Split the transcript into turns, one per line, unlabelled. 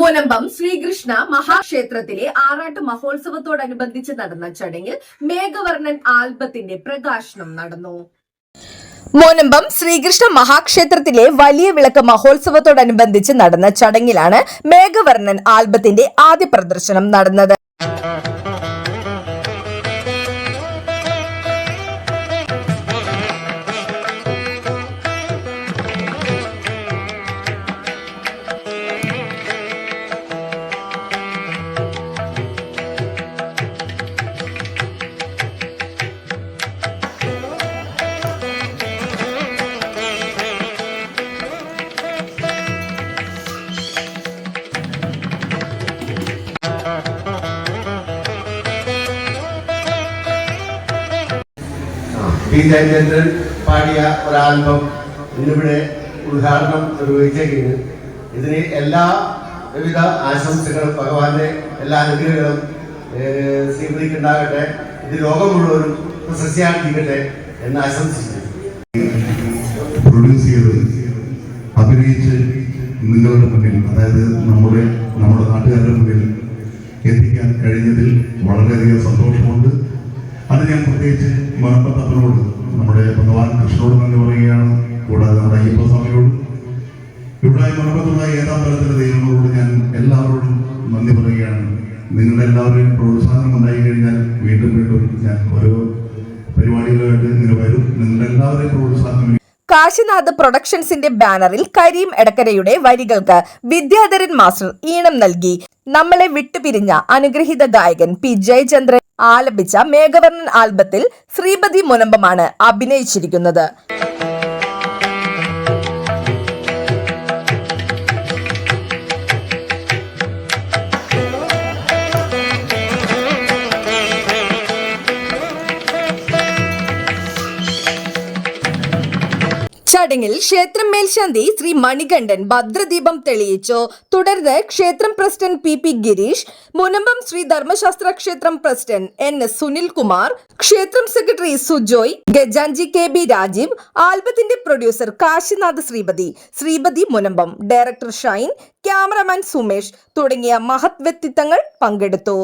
മുനമ്പം ശ്രീകൃഷ്ണ മഹാക്ഷേത്രത്തിലെ ആറാട്ട് മഹോത്സവത്തോടനുബന്ധിച്ച് നടന്ന ചടങ്ങിൽ മേഘവർണൻ ആൽബത്തിന്റെ പ്രകാശനം നടന്നു.
മോനമ്പം ശ്രീകൃഷ്ണ മഹാക്ഷേത്രത്തിലെ വലിയ വിളക്ക് മഹോത്സവത്തോടനുബന്ധിച്ച് നടന്ന ചടങ്ങിലാണ് മേഘവർണൻ ആൽബത്തിന്റെ ആദ്യ പ്രദർശനം നടന്നത്.
പി ജയചന്ദ്രൻ പാടിയ ഒരു ആൽബം ഇന്നിവിടെ ഉദ്ഘാടനം നിർവഹിച്ചേക്കുന്നു. ഇതിന് എല്ലാ വിവിധ ആശംസകളും ഭഗവാന്റെ എല്ലാ അനുഗ്രഹങ്ങളും സ്വീകരിക്കുണ്ടാകട്ടെ ഇത് ലോകം മുഴുവനും പ്രശസ്തിയാക്കിക്കട്ടെ എന്ന് ആശംസിക്കുന്നു.
പ്രൊഡ്യൂസ് അഭിനയിച്ച് നിങ്ങളുടെ മുന്നിൽ അതായത് നമ്മുടെ നമ്മുടെ നാട്ടുകാരുടെ മുന്നിൽ എത്തിക്കാൻ കഴിഞ്ഞതിൽ വളരെയധികം സന്തോഷമുണ്ട്. അത് ഞാൻ പ്രത്യേകിച്ച് മണപ്പത്തപ്പനോട് നമ്മുടെ ഭഗവാൻ കൃഷ്ണനോട് നന്ദി പറയുകയാണ്. കൂടാതെ നമ്മുടെ അയ്യപ്പസ്വാമിയോടും ഇവിടെ മണപ്പത്തുള്ള ഏതാ തരത്തിലെ ദൈവങ്ങളോട് ഞാൻ എല്ലാവരോടും നന്ദി പറയുകയാണ്. നിങ്ങളുടെ എല്ലാവരുടെയും പ്രോത്സാഹനം ഉണ്ടായി കഴിഞ്ഞാൽ വീണ്ടും വീണ്ടും ഞാൻ ഓരോ പരിപാടികളായിട്ട് ഇങ്ങനെ വരും. നിങ്ങളുടെ എല്ലാവരുടെയും പ്രോത്സാഹനം
കാശിനാഥ് പ്രൊഡക്ഷൻസിന്റെ ബാനറിൽ കരീം എടക്കരയുടെ വരികൾക്ക് വിദ്യാധരൻ മാസ്റ്റർ ഈണം നൽകി. നമ്മളെ വിട്ടുപിരിഞ്ഞ അനുഗ്രഹീത ഗായകൻ പി ജയചന്ദ്രൻ ആലപിച്ച മേഘവർണൻ ആൽബത്തിൽ ശ്രീപതി മുനമ്പമാണ് അഭിനയിച്ചിരിക്കുന്നത്. ചടങ്ങിൽ ക്ഷേത്രം മേൽശാന്തി ശ്രീ മണികണ്ഠൻ ഭദ്രദീപം തെളിയിച്ചു. തുടർന്ന് ക്ഷേത്രം president P P Girish Munambam Sri Dharmashastra ക്ഷേത്രം പ്രസിഡന്റ് എൻ എസ് സുനിൽകുമാർ ക്ഷേത്രം secretary Sujoy Gajanji K B Rajeev ആൽബത്തിന്റെ producer Kashinath Sreepathi Sreepathi Munambam director Shine cameraman Sumesh തുടങ്ങിയ മഹത് വ്യക്തിത്വങ്ങൾ പങ്കെടുത്തു.